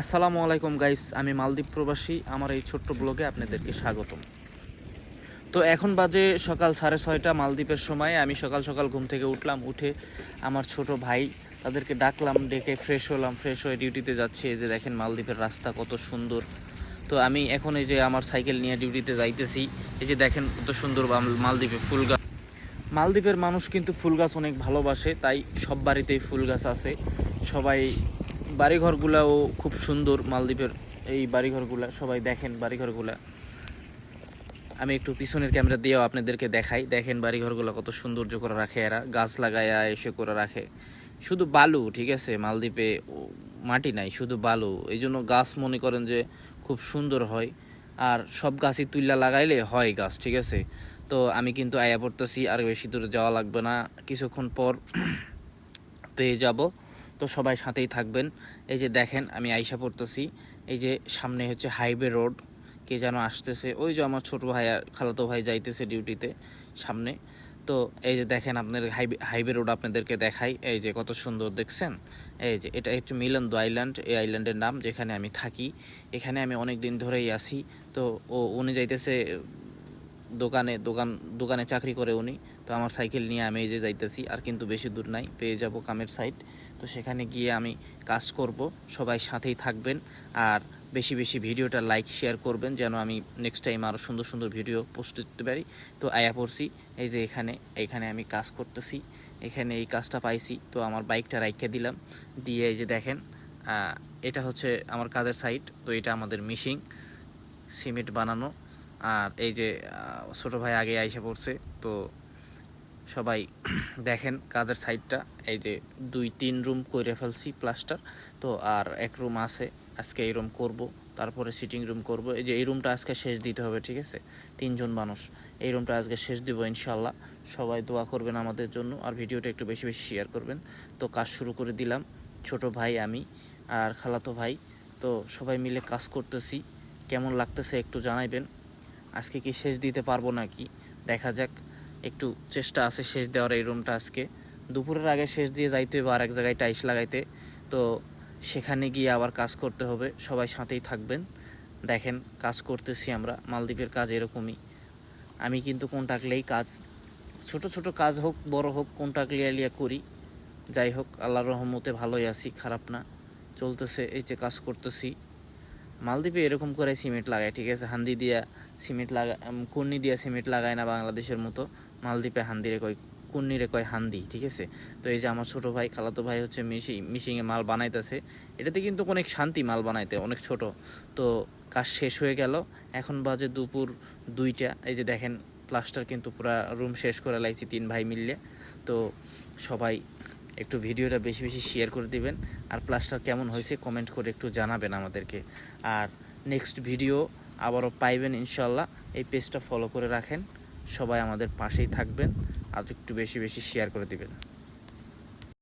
আসসালামু আলাইকুম গাইস, আমি মালদ্বীপ প্রবাসী, আমার এই ছোট্ট ব্লগে আপনাদেরকে স্বাগতম। তো এখন বাজে সকাল সাড়ে ছয়টা মালদ্বীপের সময়, আমি সকাল সকাল ঘুম থেকে উঠলাম, উঠে আমার ছোট ভাই তাদেরকে ডাকলাম, ডেকে ফ্রেশ হলাম ফ্রেশ হয়ে ডিউটিতে যাচ্ছি, এই যে দেখেন মালদ্বীপের রাস্তা কত সুন্দর। তো আমি এখন এই যে আমার সাইকেল নিয়ে ডিউটিতে যাইতেছি, এই যে দেখেন কত সুন্দর মাল- মালদ্বীপে ফুল গাছ। মালদ্বীপের মানুষ কিন্তু ফুল গাছ অনেক ভালোবাসে, তাই সব বাড়িতেই ফুল গাছ আছে, সবাই বাড়িঘরগুলাও খুব সুন্দর মালদ্বীপের এই বাড়িঘরগুলা, সবাই দেখেন বাড়িঘরগুলা। আমি একটু পিছনের ক্যামেরা দিয়েও আপনাদেরকে দেখাই। দেখেন বাড়িঘরগুলো কত সৌন্দর্য করে রাখে এরা। গাছ লাগায়া এসে করে রাখে। শুধু বালু, ঠিক আছে? মালদ্বীপে মাটি নাই, শুধু বালু। এই জন্য গাছ মনে করেন যে খুব সুন্দর হয়। আর সব গাছই তুইলা লাগাইলে হয় গাছ, ঠিক আছে? তো আমি কিন্তু আয়া পড়তেছি, আর বেশি দূরে যাওয়া লাগবে না। কিছুক্ষণ পর পেয়ে যাব। তো সবাই সাথেই থাকবেন। এই যে দেখেন, আমি আইসা পড়তেছি। এই যে সামনে হচ্ছে হাইওয়ে রোড। কে যেন আসতেছে। ওই যে আমার ছোট ভাই আর খালাতো ভাই যাইতেছে ডিউটিতে সামনে। তো এই যে দেখেন আপনার হাইওয়ে হাইওয়ে রোড আপনাদেরকে দেখাই। এই যে কত সুন্দর, দেখছেন? এই যে এটা হচ্ছে মিলন্দ আইল্যান্ড। এই আইল্যান্ডের নাম যেখানে আমি থাকি। এখানে আমি অনেক দিন ধরেই আসি তো ও, উনি যাইতেছে দোকানে, দোকান, দোকানে চাকরি করে উনি। তো আমার সাইকেল নিয়ে আমি এই যে যাইতেছি, আর কিন্তু বেশি দূর নাই, পেয়ে যাব কামের সাইড তো সেখানে গিয়ে আমি কাজ করব, সবাই সাথেই থাকবেন, আর বেশি বেশি ভিডিওটা লাইক শেয়ার করবেন, যেন আমি নেক্সট টাইম আরও সুন্দর সুন্দর ভিডিও পোস্ট করতে পারি। তো আয়া পড়ছি, এই যে এখানে এখানে আমি কাজ করতেছি, এখানে এই কাজটা পাইছি। তো আমার বাইকটা রাইখে দিলাম, দিয়ে এই যে দেখেন এটা হচ্ছে আমার কাজের সাইট তো এটা আমাদের মিশিং সিমেন্ট বানানো। আর এই যে ছোট ভাই আগে আইসে পড়ছে, তো সবাই দেখেন কাজের সাইডটা এই যে দুই তিন রুম করে ফেলছি প্লাস্টার, তো আর এক রুম আছে, আজকে এই রুম করব, তারপরে সিটিং রুম করব। এই যে এই রুমটা আজকে শেষ দিতে হবে, ঠিক আছে? তিনজন মানুষ, এই রুমটা আজকে শেষ দিব ইনশাল্লাহ সবাই দোয়া করবেন আমাদের জন্য, আর ভিডিওটা একটু বেশি বেশি শেয়ার করবেন। তো কাজ শুরু করে দিলাম, ছোট ভাই আমি আর খালাতো ভাই। তো সবাই মিলে কাজ করতেছি, কেমন লাগতেছে একটু জানাইবেন। আজকে কি শেষ দিতে পারব নাকি? দেখা যাক, একটু চেষ্টা আছে শেষ দেওয়ার এই রুমটা আজকে। দুপুরের আগে শেষ দিয়ে যাইতে হবে আর এক জায়গায় টাইস লাগাইতে। তো সেখানে গিয়ে আবার কাজ করতে হবে, সবাই সাথেই থাকবেন। দেখেন, কাজ করতেছি আমরা, মালদ্বীপের কাজ এরকমই। আমি কিন্তু কোনটাকলেই কাজ, ছোট ছোট কাজ হোক, বড় হোক কোনটাক লিয়া লিয়া করি। যাই হোক, আল্লাহর রহমতে ভালোই আছি, খারাপ না। চলতেছে এই যে কাজ করতেছি। মালদ্বীপে এরকম করে সিমেন্ট লাগায়, ঠিক আছে? হান্দি দিয়া সিমেন্ট লাগা কুন্নি দিয়া সিমেন্ট লাগায় না বাংলাদেশের মতো। মালদ্বীপে হান্দিরে কয় কুন্নিরে কয় হান্দি, ঠিক আছে? তো এই যে আমার ছোট ভাই, খালাতো ভাই হচ্ছে মিশি মিশিংয়ে মাল বানাইতেছে। এটাতে কিন্তু অনেক শান্তি মাল বানাইতে, অনেক ছোট। তো কাজ শেষ হয়ে গেল। এখন বাজে দুপুর দুইটা। এই যে দেখেন প্লাস্টার কিন্তু পুরা রুম শেষ করে লাইছি তিন ভাই মিললে। তো সবাই একটু ভিডিওটা বেশি বেশি শেয়ার করে দিবেন। আর প্লাসটা কেমন হয়েছে কমেন্ট করে একটু জানাবেন আমাদেরকে। আর নেক্সট ভিডিও আবারও পাইবেন ইনশাল্লাহ এই পেজটা ফলো করে রাখেন। সবাই আমাদের পাশেই থাকবেন। আর একটু বেশি বেশি শেয়ার করে দিবেন।